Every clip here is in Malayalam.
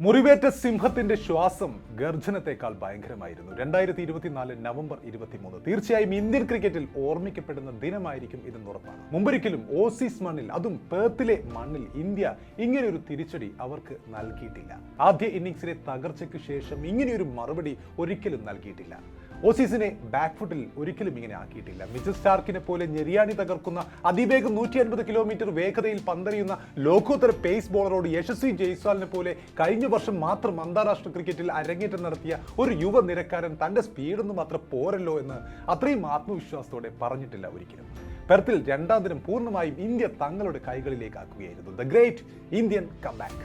മുറിവേറ്റ സിംഹത്തിന്റെ ശ്വാസം ഗർജനത്തെക്കാൾ ഭയങ്കരമായിരുന്നു. രണ്ടായിരത്തി ഇരുപത്തിനാല് നവംബർ ഇരുപത്തിമൂന്ന്. തീർച്ചയായും ഇന്ത്യൻ ക്രിക്കറ്റിൽ ഓർമ്മിക്കപ്പെടുന്ന ദിനമായിരിക്കും ഇതെന്ന് ഉറപ്പാണ്. മുമ്പൊരിക്കലും ഓസീസ് മണ്ണിൽ അതും പേർത്തിലെ മണ്ണിൽ ഇന്ത്യ ഇങ്ങനെയൊരു തിരിച്ചടി അവർക്ക് നൽകിയിട്ടില്ല. ആദ്യ ഇന്നിംഗ്സിലെ തകർച്ചയ്ക്ക് ശേഷം ഇങ്ങനെയൊരു മറുപടി ഒരിക്കലും നൽകിയിട്ടില്ല. ഓസീസിനെ ബാക്ക്ഫുട്ടിൽ ഒരിക്കലും ഇങ്ങനെ ആക്കിയിട്ടില്ല. മിച്ചൽ സ്റ്റാർക്കിനെ പോലെ ഞെരിയാണി തകർക്കുന്ന അതിവേഗം നൂറ്റി അൻപത് കിലോമീറ്റർ വേഗതയിൽ പന്തറിയുന്ന ലോകോത്തര പേസ് ബോളറോട് യശസ്വി ജയ്സ്വാലിനെ പോലെ കഴിഞ്ഞ വർഷം മാത്രം അന്താരാഷ്ട്ര ക്രിക്കറ്റിൽ അരങ്ങേറ്റം നടത്തിയ ഒരു യുവ നിരക്കാരൻ തന്റെ സ്പീഡൊന്നും മാത്രം പോരല്ലോ എന്ന് അത്രയും ആത്മവിശ്വാസത്തോടെ പറഞ്ഞിട്ടില്ല ഒരിക്കലും. പെർത്തിൽ രണ്ടാം ദിനം പൂർണമായും ഇന്ത്യ തങ്ങളുടെ കൈകളിലേക്കാക്കുകയായിരുന്നു ദ ഗ്രേറ്റ് ഇന്ത്യൻ കംബാക്ക്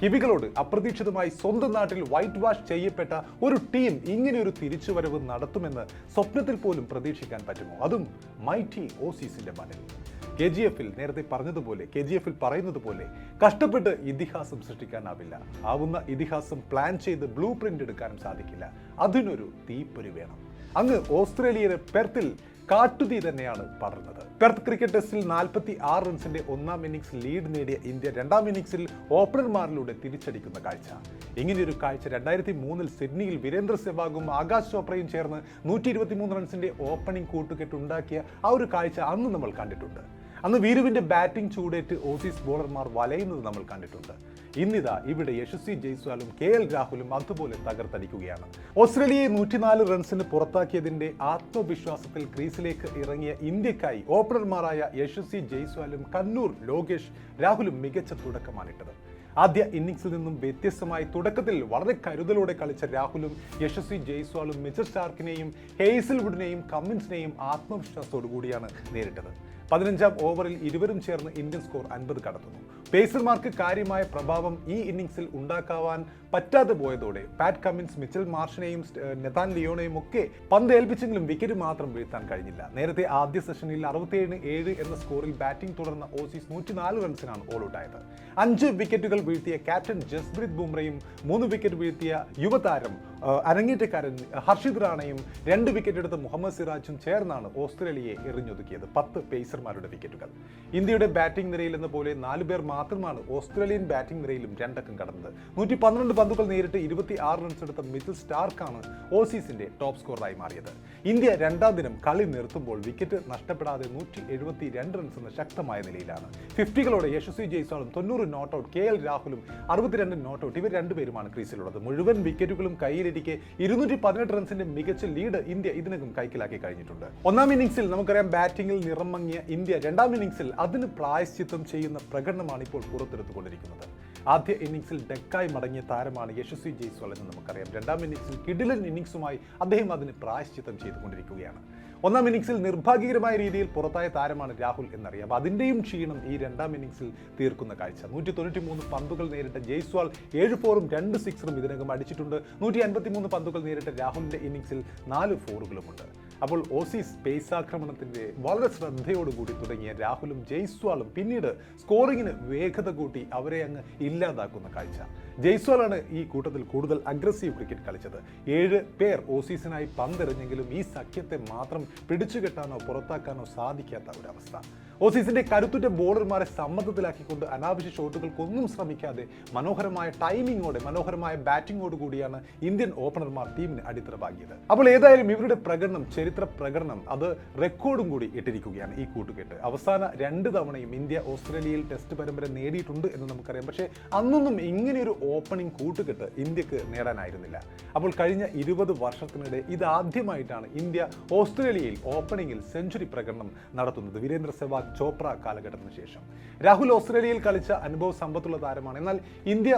കിവികളോട് അപ്രതീക്ഷിതമായി സ്വന്തം നാട്ടിൽ വൈറ്റ് വാഷ് ചെയ്യപ്പെട്ട ഒരു ടീം ഇങ്ങനെയൊരു തിരിച്ചുവരവ് നടത്തുമെന്ന് സ്വപ്നത്തിൽ പോലും പ്രതീക്ഷിക്കാൻ പറ്റുമോ? അതും മൈറ്റി ഓസീസിന്റെ മണ്ണിൽ കെ ജി എഫിൽ നേരത്തെ പറഞ്ഞതുപോലെ കെ ജി എഫിൽ പറയുന്നത് പോലെ കഷ്ടപ്പെട്ട് ഇതിഹാസം സൃഷ്ടിക്കാനാവില്ല. ആവുന്ന ഇതിഹാസം പ്ലാൻ ചെയ്ത് ബ്ലൂ പ്രിന്റ് എടുക്കാനും സാധിക്കില്ല. അതിനൊരു തീപ്പൊരി വേണം. അങ്ങ് ഓസ്ട്രേലിയയിലെ പെർത്തിൽ കാട്ടുതീ തന്നെയാണ് പടർന്നത്. പെർത്ത് ക്രിക്കറ്റ് ടെസ്റ്റിൽ നാൽപ്പത്തി ആറ് റൺസിന്റെ ഒന്നാം ഇന്നിംഗ്സ് ലീഡ് നേടിയ ഇന്ത്യ രണ്ടാം ഇന്നിംഗ്സിൽ ഓപ്പണർമാരിലൂടെ തിരിച്ചടിക്കുന്ന കാഴ്ച. ഇങ്ങനെയൊരു കാഴ്ച രണ്ടായിരത്തി മൂന്നിൽ സിഡ്നിയിൽ വീരേന്ദ്ര സെവാഗും ആകാശ് ചോപ്രയും ചേർന്ന് നൂറ്റി ഇരുപത്തി മൂന്ന് റൺസിന്റെ ഓപ്പണിംഗ് കൂട്ടുകെട്ട് ഉണ്ടാക്കിയ ആ ഒരു കാഴ്ച അന്ന് നമ്മൾ കണ്ടിട്ടുണ്ട്. അന്ന് വീരുവിന്റെ ബാറ്റിംഗ് ചൂടേറ്റ് ഓസീസ് ബോളർമാർ വലയുന്നത് നമ്മൾ കണ്ടിട്ടുണ്ട്. ഇന്നിതാ ഇവിടെ യശസ്വി ജയ്സ്വാലും കെ എൽ രാഹുലും അതുപോലെ തകർത്തടിക്കുകയാണ്. ഓസ്ട്രേലിയയെ നൂറ്റിനാല് റൺസിന് പുറത്താക്കിയതിന്റെ ആത്മവിശ്വാസത്തിൽ ക്രീസിലേക്ക് ഇറങ്ങിയ ഇന്ത്യക്കായി ഓപ്പണർമാരായ യശസ്വി ജയ്സ്വാലും കണ്ണൂർ ലോകേഷ് രാഹുലും മികച്ച തുടക്കമാണിട്ടത് ആദ്യ ഇന്നിംഗ്സിൽ നിന്നും വ്യത്യസ്തമായി തുടക്കത്തിൽ വളരെ കരുതലോടെ കളിച്ച രാഹുലും യശസ്വി ജയ്സ്വാളും മിച്ചർ സ്റ്റാർക്കിനെയും ഹേസൽവുഡിനെയും കമ്മിൻസിനെയും ആത്മവിശ്വാസത്തോടു കൂടിയാണ് നേരിട്ടത്. പതിനഞ്ചാം ഓവറിൽ ഇരുവരും ചേർന്ന് ഇന്ത്യൻ സ്കോർ അൻപത് കടത്തുന്നു. പേസർമാർക്ക് കാര്യമായ പ്രഭാവം ഈ ഇന്നിങ്സിൽ ഉണ്ടാക്കാവാൻ പറ്റാതെ പോയതോടെ പാറ്റ് കമ്മിൻസ് മിച്ചൽ മാർഷിനെയും നെതാൻ ലിയോണെയും ഒക്കെ പന്ത് ഏൽപ്പിച്ചെങ്കിലും വിക്കറ്റ് മാത്രം വീഴ്ത്താൻ കഴിഞ്ഞില്ല. നേരത്തെ ആദ്യ സെഷനിൽ അറുപത്തിയേഴ് ഏഴ് എന്ന സ്കോറിൽ ബാറ്റിംഗ് തുടർന്ന ഓസീസ് നൂറ്റിനാല് റൺസിനാണ് ഓൾ ഔട്ടായത്. അഞ്ച് വിക്കറ്റുകൾ വീഴ്ത്തിയ ക്യാപ്റ്റൻ ജസ്പ്രീത് ബുംറയും മൂന്ന് വിക്കറ്റ് വീഴ്ത്തിയ യുവതാരം അരങ്ങേറ്റക്കാരൻ ഹർഷിദ് റാണയും രണ്ട് വിക്കറ്റ് എടുത്ത മുഹമ്മദ് സിറാജും ചേർന്നാണ് ഓസ്ട്രേലിയയെ എറിഞ്ഞൊതുക്കിയത്. പത്ത് പേസർമാരുടെ വിക്കറ്റുകൾ ഇന്ത്യയുടെ ബാറ്റിംഗ് നിരയിൽ എന്ന പോലെ നാല് പേർ മാത്രമാണ് ഓസ്ട്രേലിയൻ ബാറ്റിംഗ് നിരയിലും രണ്ടക്കം കടന്നത്. നൂറ്റി പന്ത്രണ്ട് പന്തുകൾ നേരിട്ട് ഇരുപത്തി ആറ് റൺസ് എടുത്ത മിഥിൽ സ്റ്റാർക്കാണ് ഓസീസിന്റെ ടോപ്പ് സ്കോറായി മാറിയത്. ഇന്ത്യ രണ്ടാം ദിനം കളി നിർത്തുമ്പോൾ വിക്കറ്റ് നഷ്ടപ്പെടാതെ നൂറ്റി എഴുപത്തി രണ്ട് റൺസ് എന്ന ശക്തമായ നിലയിലാണ്. ഫിഫ്റ്റികളോടെ യശസ്വി ജയ്സ്വാളും തൊണ്ണൂറ് നോട്ട് ഔട്ട് കെ എൽ രാഹുലും അറുപത്തിരണ്ട് നോട്ട് ഔട്ട് ഇവർ രണ്ടുപേരുമാണ് ക്രീസിലുള്ളത് മുഴുവൻ വിക്കറ്റുകളും കയ്യിലിരിക്കെ ഇരുന്നൂറ്റി പതിനെട്ട് റൺസിന്റെ മികച്ച ലീഡ് ഇന്ത്യ ഇതിനകം കൈക്കലാക്കി കഴിഞ്ഞിട്ടുണ്ട്. ഒന്നാം ഇന്നിംഗ്സിൽ നമുക്കറിയാം ബാറ്റിംഗിൽ നിറം മങ്ങിയ ഇന്ത്യ. രണ്ടാം ഇന്നിംഗ്സിൽ അതിന് പ്രായശ്ചിത്തം ചെയ്യുന്ന പ്രകടനമാണ് ഇപ്പോൾ പുറത്തെടുത്തുകൊണ്ടിരിക്കുന്നത്. ആദ്യ ഇന്നിംഗ്സിൽ ഡെക്കായി മടങ്ങിയ താരമാണ് യശസ്വി ജയ്സ്വാൾ എന്ന് നമുക്കറിയാം. രണ്ടാം ഇന്നിംഗ്സിൽ കിഡിലൻ ഇന്നിംഗ്സുമായി അദ്ദേഹം അതിന് പ്രായശ്ചിത്തം ചെയ്തുകൊണ്ടിരിക്കുകയാണ്. ഒന്നാം ഇന്നിംഗ്സിൽ നിർഭാഗ്യകരമായ രീതിയിൽ പുറത്തായ താരമാണ് രാഹുൽ എന്നറിയാം. അതിന്റെയും ക്ഷീണം ഈ രണ്ടാം ഇന്നിംഗ്സിൽ തീർക്കുന്ന കാഴ്ച. നൂറ്റി തൊണ്ണൂറ്റി മൂന്ന് പന്തുകൾ നേരിട്ട ജയ്സ്വാൾ ഏഴ് ഫോറും രണ്ട് സിക്സറും ഇതിനകം അടിച്ചിട്ടുണ്ട്. നൂറ്റി അൻപത്തി മൂന്ന് പന്തുകൾ നേരിട്ട രാഹുലിന്റെ ഇന്നിംഗ്സിൽ നാല് ഫോറുകളുമുണ്ട്. അപ്പോൾ ഓസീസ് സ്പേസ് ആക്രമണത്തിന്റെ വളരെ ശ്രദ്ധയോടുകൂടി തുടങ്ങിയ രാഹുലും ജയ്സ്വാളും പിന്നീട് സ്കോറിങ്ങിന് വേഗത കൂട്ടി അവരെ അങ്ങ് ഇല്ലാതാക്കുന്ന കാഴ്ച. ജയ്സ്വാളാണ് ഈ കൂട്ടത്തിൽ കൂടുതൽ അഗ്രസീവ് ക്രിക്കറ്റ് കളിച്ചത്. ഏഴ് പേർ ഓസീസിനായി പന്തെറിഞ്ഞെങ്കിലും ഈ സഖ്യത്തെ മാത്രം പിടിച്ചുകെട്ടാനോ പുറത്താക്കാനോ സാധിക്കാത്ത ഒരവസ്ഥ. ഓസീസിന്റെ കരുത്തുറ്റ ബോളർമാരെ സമ്മർദ്ദത്തിലാക്കിക്കൊണ്ട് അനാവശ്യ ഷോട്ടുകൾക്കൊന്നും ശ്രമിക്കാതെ മനോഹരമായ ടൈമിങ്ങോടെ മനോഹരമായ ബാറ്റിങ്ങോട് കൂടിയാണ് ഇന്ത്യൻ ഓപ്പണർമാർ ടീമിന് അടിത്തറ പാകിയത് അപ്പോൾ ഏതായാലും ഇവരുടെ പ്രകടനം ചരിത്ര പ്രകടനം അത് റെക്കോർഡും കൂടി ഇട്ടിരിക്കുകയാണ് ഈ കൂട്ടുകെട്ട്. അവസാന രണ്ട് തവണയും ഇന്ത്യ ഓസ്ട്രേലിയയിൽ ടെസ്റ്റ് പരമ്പര നേടിയിട്ടുണ്ട് എന്ന് നമുക്കറിയാം. പക്ഷേ അന്നൊന്നും ഇങ്ങനെയൊരു ഓപ്പണിംഗ് കൂട്ടുകെട്ട് ഇന്ത്യയ്ക്ക് നേടാനായിരുന്നില്ല. അപ്പോൾ കഴിഞ്ഞ ഇരുപത് വർഷത്തിനിടെ ഇതാദ്യമായിട്ടാണ് ഇന്ത്യ ഓസ്ട്രേലിയയിൽ ഓപ്പണിംഗിൽ സെഞ്ചുറി പ്രകടനം നടത്തുന്നത്. വീരേന്ദ്ര സെവാഗ് ചോപ്ര കാലഘട്ടത്തിന് ശേഷം. രാഹുൽ ഓസ്ട്രേലിയയിൽ കളിച്ച അനുഭവ സമ്പത്തുള്ള താരമാണ്. എന്നാൽ ഇന്ത്യ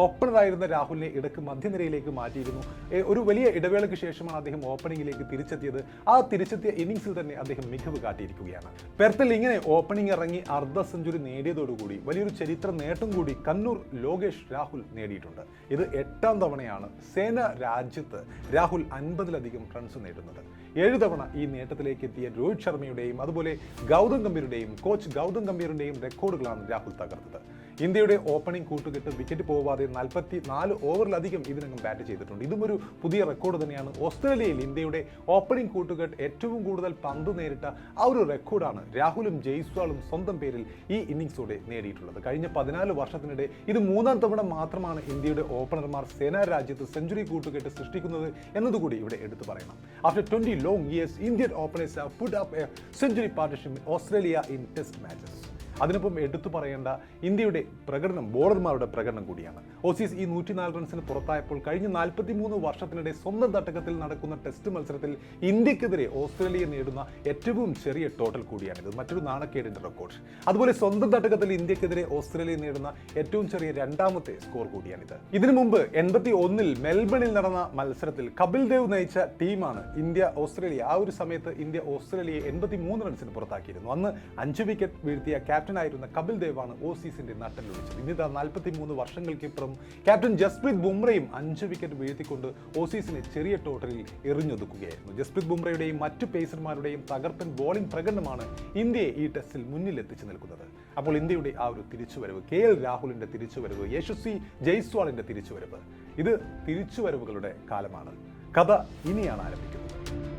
ഓപ്പണറായിരുന്ന രാഹുലിനെ ഇടയ്ക്ക് മധ്യനിരയിലേക്ക് മാറ്റിയിരുന്നു. ഒരു വലിയ ഇടവേളയ്ക്ക് ശേഷമാണ് അദ്ദേഹം ഓപ്പണിംഗിലേക്ക് തിരിച്ചെത്തിയത്. ആ തിരിച്ചെത്തിയ ഇന്നിംഗ്സിൽ തന്നെ അദ്ദേഹം മികവ് കാട്ടിയിരിക്കുകയാണ്. പെർത്തിൽ ഇങ്ങനെ ഓപ്പണിംഗ് ഇറങ്ങി അർദ്ധ സെഞ്ചുറി നേടിയതോടുകൂടി വലിയൊരു ചരിത്ര നേട്ടം കൂടി കണ്ണൂർ ലോകേഷ് രാഹുൽ നേടിയിട്ടുണ്ട്. ഇത് എട്ടാം തവണയാണ് സേന രാജ്യത്ത് രാഹുൽ അൻപതിലധികം റൺസ് നേടുന്നത്. ഏഴ് തവണ ഈ നേട്ടത്തിലേക്ക് എത്തിയ രോഹിത് ശർമ്മയുടെയും അതുപോലെ ഗൗതം ഗംഭീറുടെയും കോച്ച് ഗൗതം ഗംഭീറിന്റെയും റെക്കോർഡുകളാണ് രാഹുൽ തകർത്തത്. ഇന്ത്യയുടെ ഓപ്പണിംഗ് കൂട്ടുകെട്ട് വിക്കറ്റ് പോവാതെ നാൽപ്പത്തി നാല് ഓവറിലധികം ഇതിനകം ബാറ്റ് ചെയ്തിട്ടുണ്ട്. ഇതും ഒരു പുതിയ റെക്കോർഡ് തന്നെയാണ്. ഓസ്ട്രേലിയയിൽ ഇന്ത്യയുടെ ഓപ്പണിംഗ് കൂട്ടുകെട്ട് ഏറ്റവും കൂടുതൽ പന്ത് നേരിട്ട ആ ഒരു റെക്കോർഡാണ് രാഹുലും ജയ്സ്വാളും സ്വന്തം പേരിൽ ഈ ഇന്നിംഗ്സോടെ നേടിയിട്ടുള്ളത്. കഴിഞ്ഞ പതിനാല് വർഷത്തിനിടെ ഇത് മൂന്നാം തവണ മാത്രമാണ് ഇന്ത്യയുടെ ഓപ്പണർമാർ സേനാ രാജ്യത്ത് സെഞ്ചുറി കൂട്ടുകെട്ട് സൃഷ്ടിക്കുന്നത് എന്നതുകൂടി ഇവിടെ എടുത്തു പറയണം. After twenty long years, Indian openers have put up a century partnership with Australia in test matches. അതിനൊപ്പം എടുത്തു പറയേണ്ട ഇന്ത്യയുടെ പ്രകടനം ബോളർമാരുടെ പ്രകടനം കൂടിയാണ്. ഓസീസ് ഈ നൂറ്റിനാല് റൺസിന് പുറത്തായപ്പോൾ കഴിഞ്ഞ നാൽപ്പത്തി മൂന്ന് വർഷത്തിനിടെ സ്വന്തം തട്ടകത്തിൽ നടക്കുന്ന ടെസ്റ്റ് മത്സരത്തിൽ ഇന്ത്യക്കെതിരെ ഓസ്ട്രേലിയ നേടുന്ന ഏറ്റവും ചെറിയ ടോട്ടൽ കൂടിയാണിത്. മറ്റൊരു നാണക്കേടിന്റെ റെക്കോർഡ് അതുപോലെ സ്വന്തം തട്ടകത്തിൽ ഇന്ത്യക്കെതിരെ ഓസ്ട്രേലിയ നേടുന്ന ഏറ്റവും ചെറിയ രണ്ടാമത്തെ സ്കോർ കൂടിയാണിത്. ഇതിനു മുമ്പ് എൺപത്തി ഒന്നിൽ മെൽബണിൽ നടന്ന മത്സരത്തിൽ കപിൽ ദേവ് നയിച്ച ടീമാണ് ഇന്ത്യ ഓസ്ട്രേലിയ. ആ ഒരു സമയത്ത് ഇന്ത്യ ഓസ്ട്രേലിയയെ എൺപത്തി മൂന്ന് റൺസിന് പുറത്താക്കിയിരുന്നു. അന്ന് അഞ്ച് വിക്കറ്റ് വീഴ്ത്തിയ ക്യാപ്റ്റനായിരുന്ന കപിൽ ദേവാണ് ഓസീസിന്റെ നട്ടലൊഴിച്ചത് ഇന്നിതാ നാൽപ്പത്തി മൂന്ന് വർഷങ്ങൾക്കിപ്പുറം ക്യാപ്റ്റൻ ജസ്പ്രീത് ബുംറയും അഞ്ച് വിക്കറ്റ് വീഴ്ത്തിക്കൊണ്ട് ഓസീസിനെ ചെറിയ ടോട്ടലിൽ എറിഞ്ഞൊതുക്കുകയായിരുന്നു. ജസ്പ്രീത് ബുംറയുടെയും മറ്റു പേസർമാരുടെയും തകർപ്പൻ ബോളിംഗ് പ്രകടനമാണ് ഇന്ത്യയെ ഈ ടെസ്റ്റിൽ മുന്നിലെത്തിച്ചു നിൽക്കുന്നത്. അപ്പോൾ ഇന്ത്യയുടെ ആ ഒരു തിരിച്ചുവരവ് കെ എൽ രാഹുലിന്റെ തിരിച്ചുവരവ് യശസ്വി ജയ്സ്വാളിന്റെ തിരിച്ചുവരവ് ഇത് തിരിച്ചുവരവുകളുടെ കാലമാണ്. കഥ ഇനിയാണ് ആരംഭിക്കുന്നത്.